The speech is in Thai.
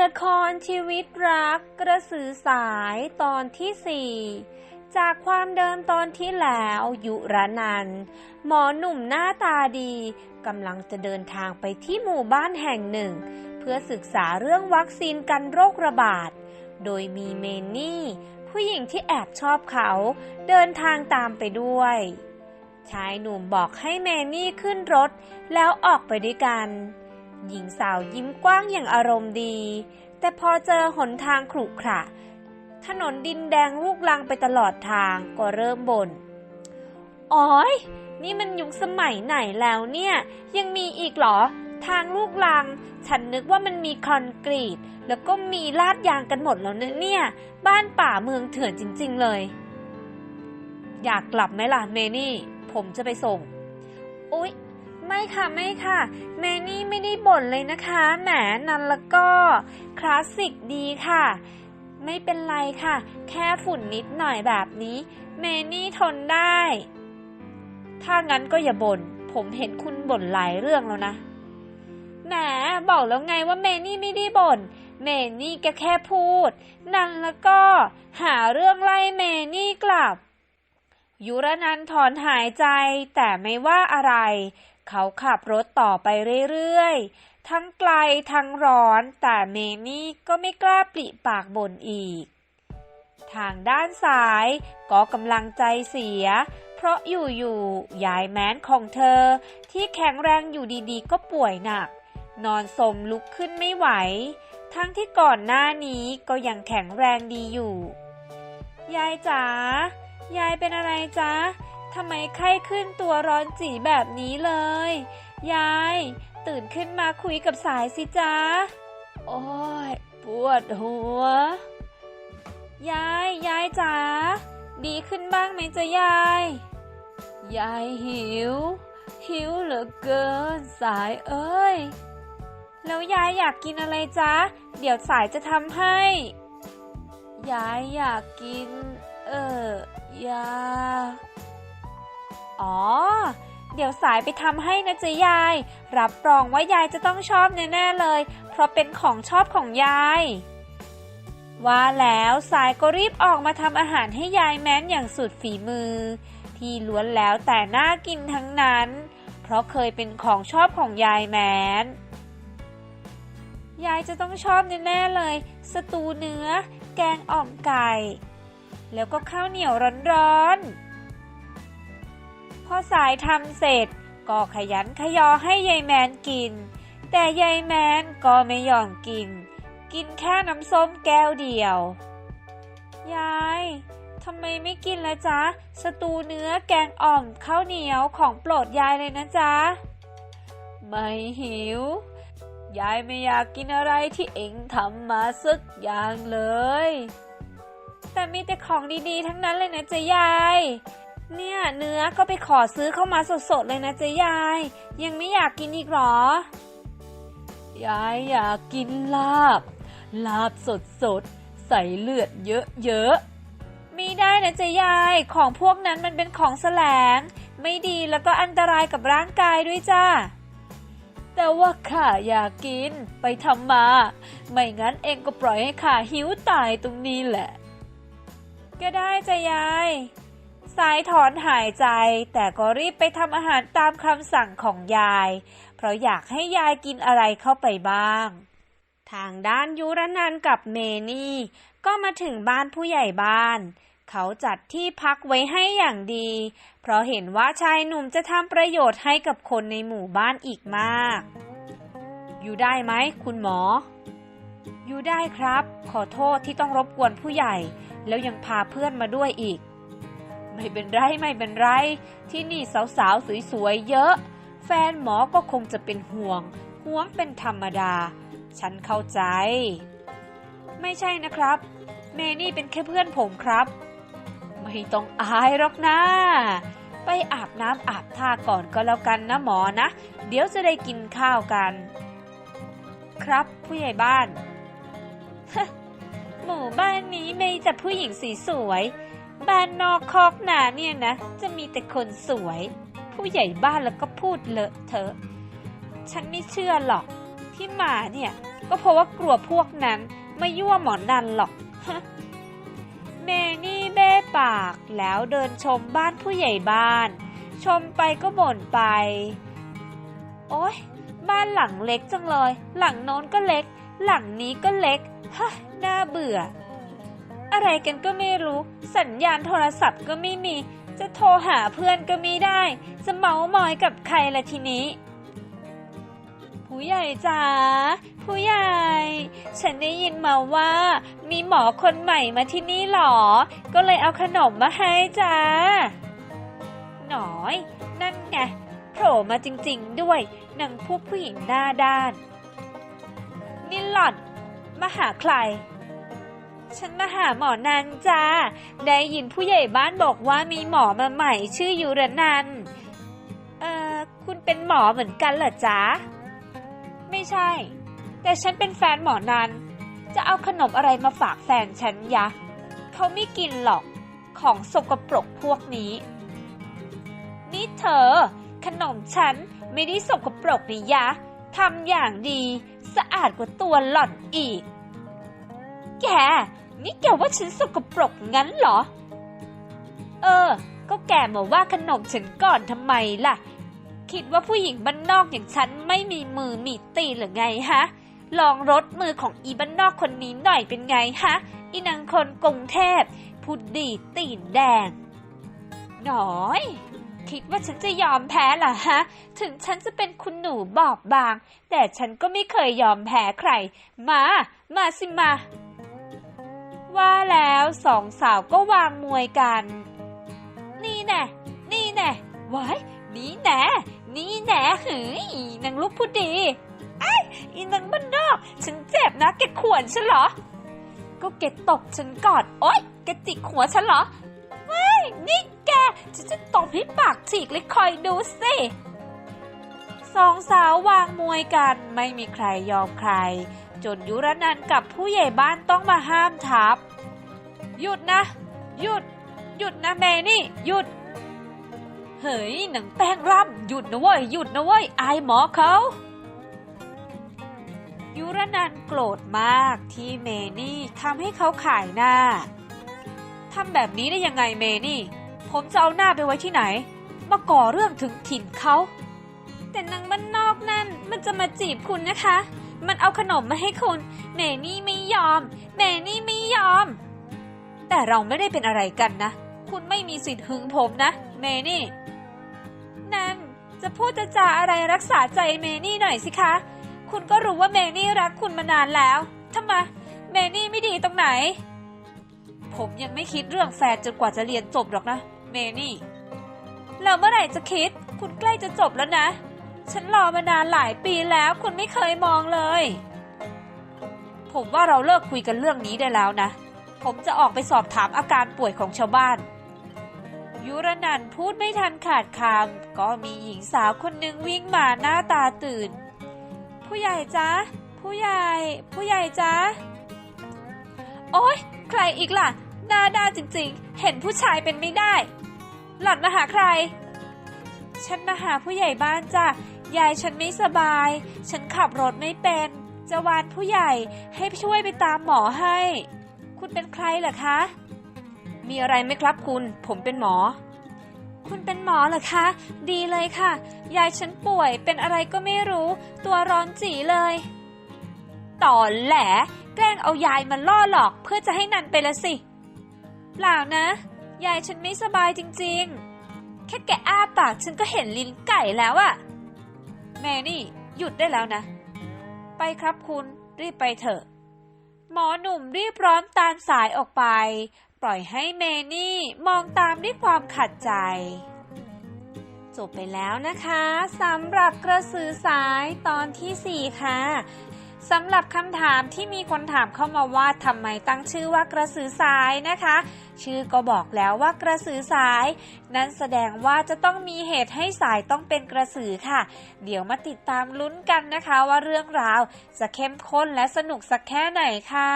ละครชีวิตรักกระสือสายตอนที่สี่จากความเดิมตอนที่แล้วยุรนัน หมอหนุ่มหน้าตาดีกำลังจะเดินทางไปที่หมู่บ้านแห่งหนึ่ง เพื่อศึกษาเรื่องวัคซีนกันโรคระบาด โดยมีเมนนี่ ผู้หญิงที่แอบชอบเขาเดินทางตามไปด้วย ชายหนุ่มบอกให้เมนี่ขึ้นรถแล้วออกไปด้วยกัน หญิงสาวยิ้มกว้างอย่างอารมณ์ดี แต่พอเจอหนทางขรุขระ ถนนดินแดงลูกลังไปตลอดทางก็เริ่มบน่นอ๋อยนี่มันยุคสมัยไหนแล้วเนี่ย ยังมีอีกเหรอ ทางลูกลัง ฉันนึกว่ามันมีคอนกรีต แล้วก็มีลาดยางกันหมดแล้วนะเนี่ย บ้านป่าเมืองเถื่อนจริง ๆ เลย อยากกลับไหมล่ะเมนี่ ผมจะไปส่ง อุ๊ย ไม่ค่ะไม่ค่ะเมนี่ไม่ได้บ่นเลยนะคะแหมนันแล้วก็คลาสสิกดีค่ะ ไม่เป็นไรค่ะ แค่ฝุ่นนิดหน่อยแบบนี้ เมนี่ทนได้ ถ้างั้นก็อย่าบน่นผมเห็นคุณบ่นหลายเรื่องแล้วนะแหมบอกแล้วไงว่าเมนี่ไม่ได้บ่นเมนี่ก็แค่พูด นันแล้วก็หาเรื่องไล่เมนี่กลับ ยุรนันถอนหายใจแต่ไม่ว่าอะไร เขาขับรถต่อไปเรื่อยๆ ทั้งไกลทั้งร้อน แต่เมนี่ก็ไม่กล้าปลิปากบ่นอีก ทางด้านซ้ายก็กำลังใจเสีย เพราะอยู่ๆ ยายแมนของเธอ ที่แข็งแรงอยู่ดีๆ ก็ป่วยหนัก นอนสมลุกขึ้นไม่ไหว ทั้งที่ก่อนหน้านี้ก็ยังแข็งแรงดีอยู่ ยายจ๋ายายเป็นอะไรจ๊ะ ทำไมไข้ขึ้นตัวร้อนจีแบบนี้เลย ยาย ตื่นขึ้นมาคุยกับสายสิจ๊ะ โอ้ยปวดหัว ยาย ยายจ๋า ดีขึ้นบ้างไหมจ๊ะยาย ยายหิว หิวเหลือเกินสายเอ้ย แล้วยายอยากกินอะไรจ๊ะ เดี๋ยวสายจะทำให้ ยายอยากกิน เออยา อ๋อ เดี๋ยวสายไปทำให้นะจ๊ะยาย รับรองว่ายายจะต้องชอบแน่ๆเลย เพราะเป็นของชอบของยาย ว่าแล้วสายก็รีบออกมาทำอาหารให้ยายแม้นอย่างสุดฝีมือ ที่ล้วนแล้วแต่น่ากินทั้งนั้น เพราะเคยเป็นของชอบของยายแม้นยายจะต้องชอบแน่ๆเลย สตูเนื้อ แกงอ่อมไก่ แล้วก็ข้าวเหนียวร้อนๆ พอสายทำเสร็จ ก็ขยันขยอให้ยายแมนกิน แต่ยายแมนก็ไม่ยอมกิน กินแค่น้ำส้มแก้วเดียว ยายทำไมไม่กินละจ๊ะ สตูเนื้อแกงอ่อมข้าวเหนียวของโปรดยายเลยนะจ๊ะ ไม่หิว ยายไม่อยากกินอะไรที่เอ็งทำมาสักอย่างเลย แต่มีแต่ของดีๆ ทั้งนั้นเลยนะจ๊ะยาย เนื้อก็ไปขอซื้อเข้ามาสดๆเลยนะเจ๊ยาย ยังไม่อยากกินอีกหรอ ยายอยากกินลาบ ลาบสดๆ ใส่เลือดเยอะๆไม่ได้นะเจ๊ยาย ของพวกนั้นมันเป็นของแสลง ไม่ดีแล้วก็อันตรายกับร่างกายด้วยจ้าแต่ว่าข้าอยากกินไปทำมา ไม่งั้นเองก็ปล่อยให้ข้าหิวตายตรงนี้แหละ ก็ได้จ้ะยาย สายถอนหายใจ แต่ก็รีบไปทำอาหารตามคำสั่งของยาย เพราะอยากให้ยายกินอะไรเข้าไปบ้าง ทางด้านยุรนันกับเมนี่ ก็มาถึงบ้านผู้ใหญ่บ้าน เขาจัดที่พักไว้ให้อย่างดี เพราะเห็นว่าชายหนุ่มจะทำประโยชน์ให้กับคนในหมู่บ้านอีกมาก อยู่ได้ไหมคุณหมอ อยู่ได้ครับ ขอโทษที่ต้องรบกวนผู้ใหญ่ แล้วยังพาเพื่อนมาด้วยอีก ไม่เป็นไรไม่เป็นไร ที่นี่สาวๆ สวยๆ เยอะ แฟนหมอก็คงจะเป็นห่วง ห่วงเป็นธรรมดา ฉันเข้าใจ ไม่ใช่นะครับ เมนี่เป็นแค่เพื่อนผมครับ ไม่ต้องอายหรอกนะไปอาบน้ำอาบท่าก่อนก็แล้วกันนะหมอนะ เดี๋ยวจะได้กินข้าวกัน ครับผู้ใหญ่บ้านหมู่บ้านนี้มีแต่ผู้หญิงสีสวย บ้านนอกคอกนาเนี่ยนะ จะมีแต่คนสวย ผู้ใหญ่บ้านแล้วก็พูดเลอะเทอะ ฉันไม่เชื่อหรอกที่มาเนี่ย ก็เพราะว่ากลัวพวกนั้นไม่ยั่วหมอนันหรอกเมนี่เบ้ปากแล้วเดินชมบ้านผู้ใหญ่บ้าน ชมไปก็บ่นไป โอ๊ย บ้านหลังเล็กจังเลย หลังโน้นก็เล็ก หลังนี้ก็เล็กฮะน่าเบื่อ อะไรกันก็ไม่รู้ สัญญาณโทรศัพท์ก็ไม่มี จะโทรหาเพื่อนก็ไม่ได้ จะเมามอยกับใครละทีนี้ ผู้ใหญ่จ๋าผู้ใหญ่ ฉันได้ยินมาว่า มีหมอคนใหม่มาที่นี่หรอ ก็เลยเอาขนมมาให้จ้าหน่อย นั่นไงโผล่มาจริงๆด้วยนางพวกผู้หญิงหน้าด้าน นี่หล่อนมาหาใคร ฉันมาหาหมอนันจ้า ได้ยินผู้ใหญ่บ้านบอกว่ามีหมอมาใหม่ชื่อยุรนัน เอ่อ คุณเป็นหมอเหมือนกันเหรอจ๊ะ ไม่ใช่ แต่ฉันเป็นแฟนหมอนัน จะเอาขนมอะไรมาฝากแฟนฉันยะ เขาไม่กินหรอก ของสกปรกพวกนี้ นี่เธอ ขนมฉันไม่ได้สกปรกนี่ยะทำอย่างดี สะอาดกว่าตัวหล่อนอีก แก นี่แกว่าฉันสกปรกงั้นเหรอ เออ ก็แกมาว่าขนมฉันก่อนทำไมล่ะ คิดว่าผู้หญิงบ้านนอกอย่างฉันไม่มีมือมีตีหรือไงฮะ ลองรถมือของอีบ้านนอกคนนี้หน่อยเป็นไงฮะ อีนางคนกรุงเทพพูดดีตีนแดง หน่อย คิดว่าฉันจะยอมแพ้ล่ะฮะ ถึงฉันจะเป็นคุณหนูบอบบาง แต่ฉันก็ไม่เคยยอมแพ้ใคร มา มาสิมา ว่าแล้วสองสาวก็วางมวยกัน นี่แน่ นี่แน่ไว้ายนี่แน่ นี่แน่เฮ้ยนางลูกผู้ดีไอ้อีนางบ้านนอก ฉันเจ็บนะแกขวนฉันเหรอ ก็แกตกฉันก่อนโอ๊ยแกจิกหัวฉันเหรอเฮ้ยนี่แกฉันจะตบให้ปากฉีกเลยคอยดูสิสองสาววางมวยกันไม่มีใครยอมใคร จนยุรนันกับผู้ใหญ่บ้านต้องมาห้ามทับ หยุดนะ หยุด หยุดนะแม่นี่ หยุด เฮ้ยหนังแป้งร่ำหยุดนะเว้ยหยุดนะเว้ยอายหมอเขายุรนันโกรธมากที่เมนี่ทำให้เขาขายหน้าทำแบบนี้ได้ยังไงเมนี่ ผมจะเอาหน้าไปไว้ที่ไหน มาก่อเรื่องถึงถิ่นเขา แต่นางบ้านนอกนั่นมันจะมาจีบคุณนะคะ มันเอาขนมมาให้คุณ เมนี่ไม่ยอม เมนี่ไม่ยอม แต่เราไม่ได้เป็นอะไรกันนะ คุณไม่มีสิทธิ์หึงผมนะ เมนี่ นั่นจะพูดจะจาอะไรรักษาใจเมนี่หน่อยสิคะ คุณก็รู้ว่าเมนี่รักคุณมานานแล้วทำไมเมนี่ไม่ดีตรงไหน ผมยังไม่คิดเรื่องแฟนจนกว่าจะเรียนจบหรอกนะ เมนี่ แล้วเมื่อไหร่จะคิด คุณใกล้จะจบแล้วนะ ฉันรอมานานหลายปีแล้วคุณไม่เคยมองเลย ผมว่าเราเลิกคุยกันเรื่องนี้ได้แล้วนะ ผมจะออกไปสอบถามอาการป่วยของชาวบ้าน ยุรนันพูดไม่ทันขาดคำก็มีหญิงสาวคนหนึ่งวิ่งมาหน้าตาตื่น ผู้ใหญ่จ๊ะ ผู้ใหญ่ ผู้ใหญ่จ๊ะ โอ๊ย ใครอีกล่ะ หน้าด้าจริงๆ เห็นผู้ชายเป็นไม่ได้ หล่อนมาหาใครฉันมาหาผู้ใหญ่บ้านจ้ะ ยายฉันไม่สบาย ฉันขับรถไม่เป็น จะวานผู้ใหญ่ให้ช่วยไปตามหมอให้ คุณเป็นใครเหรอคะ มีอะไรไหมครับคุณ ผมเป็นหมอ คุณเป็นหมอเหรอคะ ดีเลยค่ะ ยายฉันป่วยเป็นอะไรก็ไม่รู้ ตัวร้อนจีเลยต่อแหลแกล้งเอายายมาล่อหลอกเพื่อจะให้นันไปละสิ เปล่านะ ยายฉันไม่สบายจริงๆ แค่แกอ้าปากฉันก็เห็นลิ้นไก่แล้วอะ แมนี่ หยุดได้แล้วนะ ไปครับคุณรีบไปเถอะ หมอหนุ่มรีบร้อนตานสายออกไป ปล่อยให้เมนี่มองตามด้วยความขัดใจ จบไปแล้วนะคะสำหรับกระสือสายตอนที่ 4 ค่ะ สำหรับคำถามที่มีคนถามเข้ามาว่าทำไมตั้งชื่อว่ากระสือสายนะคะ ชื่อก็บอกแล้วว่ากระสือสาย นั้นแสดงว่าจะต้องมีเหตุให้สายต้องเป็นกระสือค่ะ เดี๋ยวมาติดตามลุ้นกันนะคะว่าเรื่องราว จะเข้มข้นและสนุกสักแค่ไหนค่ะ